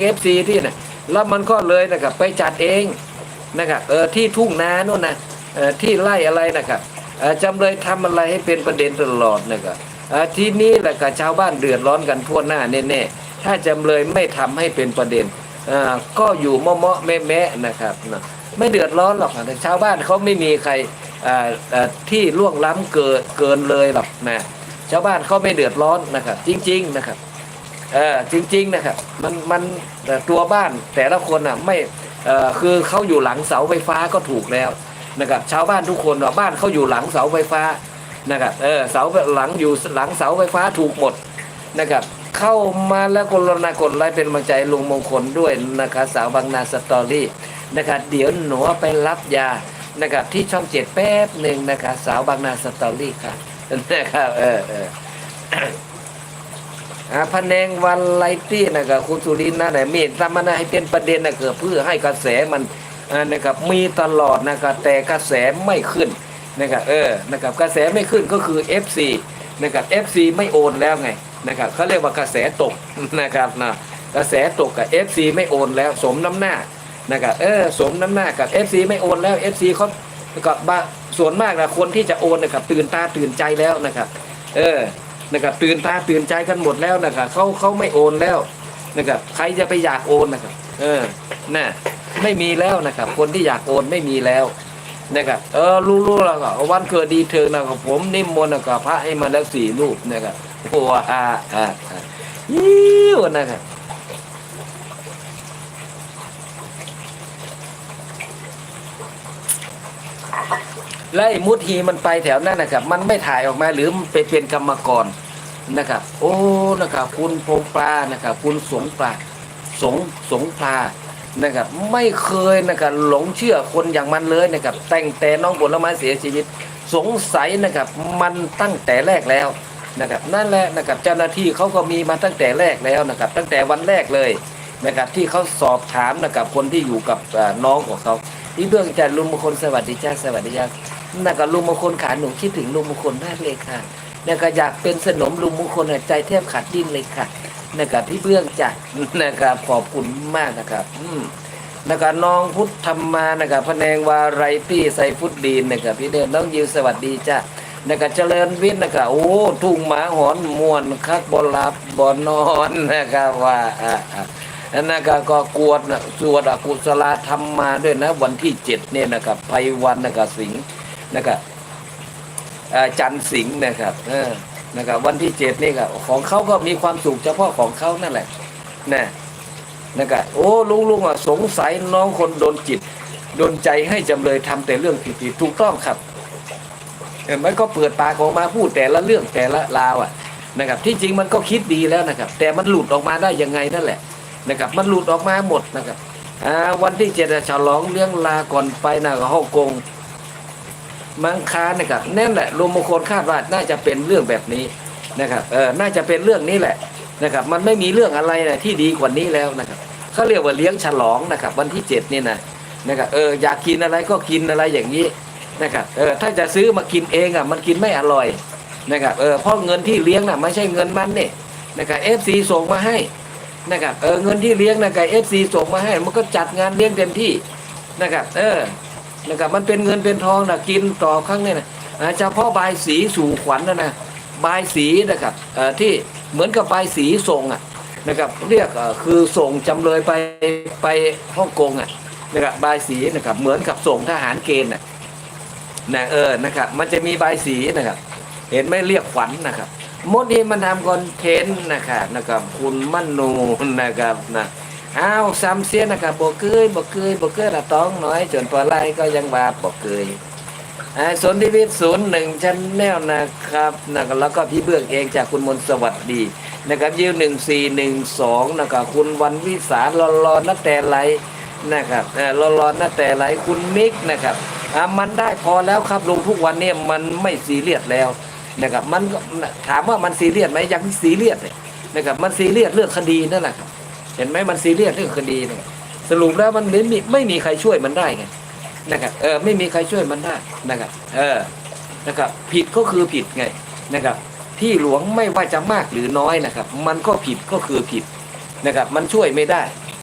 เอฟซีที่น่ะแล้วมันก็เลยนะครับไปจัดเองนะครับเออที่ทุ่งนาโน่นนะเออที่ไร่อะไรนะครับเออจำเลยทำอะไรให้เป็นประเด็นตลอดนะครับเออทีนี้แหละกับชาวบ้านเดือดร้อนกันทั่วหน้าแน่ๆถ้าจำเลยไม่ทำให้เป็นประเด็นเออก็อยู่เมาะๆแม่ๆนะครับนะไม่เดือดร้อนหรอกนะชาวบ้านเขาไม่มีใครเออเออที่ล่วงล้ำเกินเกินเลยหรอกนะชาวบ้านเขาไม่เดือดร้อนนะครับจริง ๆนะครับ เออจริงๆนะครับมันมันตัวบ้านแต่ละคนอะไม่เออคือเขาอยู่หลังเสาไฟฟ้าก็ถูกแล้วนะครับชาวบ้านทุกคนว่าบ้านเขาอยู่หลังเสาไฟฟ้านะครับเออเสาหลังอยู่หลังเสาไฟฟ้าถูกหมดนะครับเข้ามาแล้วกรณากดไลค์เป็นกำลังใจลุงมงคลด้วยนะครับสาวบางนาสตอรี่นะครับเดี๋ยวหนูไปรับยานะครับที่ช่องเจ็ดแป๊บหนึ่งนะครับสาวบางนาสตอรี่ค่ะนะครับเออเออ พะแนงวันไลตี้นะครับคุณสุรินทร์นะแต่มีทำมันให้เป็นประเด็นนะเกิดเพื่อให้กระแสมันอ่านะครับมีตลอดนะครับแต่กระแสไม่ขึ้นนะครับเออนะครับกระแสไม่ขึ้นก็คือ FC นะครับ FC ไม่โอนแล้วไงนะครับเขาเรียกว่ากระแสตกนะครับนะกระแสตกกับ FC ไม่โอนแล้วสมน้ำหน้านะครับเออสมน้ำหน้ากับ FC ไม่โอนแล้ว FC เขากับบาส่วนมากนะคนที่จะโอนนะครับตื่นตาตื่นใจแล้วนะครับ เออ นะครับตื่นตาตื่นใจกันหมดแล้วนะครับเขาเขาไม่โอนแล้วนะครับใครจะไปอยากโอนนะครับ เออน่ะไม่มีแล้วนะครับ คนที่อยากโอนไม่มีแล้วนะครับเออรู้ๆแล้วก็วันเกิดดีเธอนะครับผมนิมนต์นะครับพระให้มาแล้วสี่รูปนะครับโอ้อาอ่าอ่ายิ้วนะครับ ไล่มุดฮีมันไปแถวนั้นนะครับ มันไม่ถ่ายออกมาหรือมันไปเป็นกรรมกรนะครับ โอ้นะครับ คุณพงปลานะครับ คุณสงปลาสงสงปลานะครับ ไม่เคยนะครับหลงเชื่อคนอย่างมันเลยนะครับ แต่งแต่น้องผลไม้เสียชีวิต สงสัยนะครับ มันตั้งแต่แรกแล้วนะครับนั่นแหละนะครับเจ้าหน้าที่เขาก็มีมาตั้งแต่แรกแล้วนะครับ ตั้งแต่วันแรกเลยนะครับที่เขาสอบถามนะครับคนที่อยู่กับน้องของเขาที่เบื้องจากลุงมงคลสวัสดีจ้าสวัสดีจ้า น่ะก็ลุงมงคลขาหนูคิดถึงลุงมงคลมากเลยค่ะน่ะก็อยากเป็นสนมลุงมงคลใจแทบขาดดิ้นเลยค่ะน่ะก็พี่เบื้องจ้ะนะครับขอบคุณมากนะครับ อืมน่ะก็น้องพุทธธรรมาน่ะก็พแนงวาไรตี้ใส่พุทธดีนน่ะก็พี่เดินน้องยิวสวัสดีจ้ะน่ะก็เจริญวิทย์น่ะก็โอ้ทุ่งหมาหอนมวนคักบ่หลับบ่นอนนะครับว่าอ่าอ่าอันนั้นก็ก็กวดสวดอกุศลธรรมมาด้วยนะ วันที่เจ็ดเนี่ยนะครับไปวันนะครับสิงห์ นะครับจันสิงห์นะครับเออนะครับ วันที่เจ็ดนี่ก็ของเขาก็มีความสุขเฉพาะของเขานั่นแหละนะนะครับโอ้ลุงลุงอะสงสัยน้องคนโดนจิตโดนใจให้จำเลยทำแต่เรื่องผิดๆถูกต้องครับเห็นไหมก็เปิดปากออกมาพูดแต่ละเรื่องแต่ละราวอะนะครับ ที่จริงมันก็คิดดีแล้วนะครับ แต่มันหลุดออกมาได้ยังไงนั่นแหละนะครับ มันหลุดออกมาหมดนะครับวันที่เจ็ดฉลองเลี้ยงลาก่อนไปนะฮ่องกง มังคานะครับนั่นแหละลุงมงคลคาดว่าน่าจะเป็นเรื่องแบบนี้นะครับเออน่าจะเป็นเรื่องนี้แหละนะครับ มันไม่มีเรื่องอะไรนะที่ดีกว่านี้แล้วนะครับเขาเรียกว่าเลี้ยงฉลองนะครับวันที่เจ็ดนี่นะนะครับเอออยากกินอะไรก็กินอะไรอย่างนี้นะครับเออถ้าจะซื้อมากินเองอะมันกินไม่อร่อยนะครับเออเพราะเงินที่เลี้ยงน่ะไม่ใช่เงินมันเนี่ยนะครับเอฟซีส่งมาให้นะครับเออเงินที่เลี้ยงนะกับเอฟซีส่งมาให้มันก็จัดงานเลี้ยงเต็มที่นะครับเออ นะครับมันเป็นเงินเป็นทองนะกินต่อครั้งเนี่ยนะอ่าเฉพาะบสีสู่ขวัญนะนะใบสีนะครับที่เหมือนกับใบสีส่งอะนะครับเรียกคือส่งจำเลยไปไปฮ่องกงอะนะครับใบสีนะครับเหมือนกับส่งทหารเกณฑ์นะนะเออนะครับมันจะมีใบสีนะครับ เห็นไหมเรียกขวัญนะครับมดนี้มันทำคอนเทนต์นะครับนะครับคุณมั่นูนะครับนะ อ้าวซ้ำเสียนะครับบอกเกยบอกเกยบอกเกยละต้องน้อยจนปลาไหลก็ยังบาบอกเกยอ่าสนทิวิทย์ศูนย์หนึ่งชั้นแนวนะครับนะครับแล้วก็พี่เบื้องเองจากคุณมนต์สวัสดีนะครับยืมหนึ่งสี่หนึ่งสองนะครับคุณวันวิสารอรอนัแต่ไหลนะครับเออรอรอนัแต่ไหลคุณมิกนะครับอ่ามันได้พอแล้วครับลงทุกวันเนี่ยมันไม่ซีเรียสแล้วนะครับมันถามว่ามันซีเรียสไหมยังซีเรียสเลยนะครับมันซีเรียสเรื่องคดีนั่นแหละครับ ห็นไหมมันซีเรียสเรื่องคดีเนี่ยสรุปแล้วมันไม่มีไม่มีใครช่วยมันได้ไงนะครับเออไม่มีใครช่วยมันได้นะครับเออนะครับผิดก็คือผิดไงนะครับที่หลวงไม่ว่าจะมากหรือน้อยนะครับ มันก็ผิดก็คือผิดนะครับ มันช่วยไม่ได้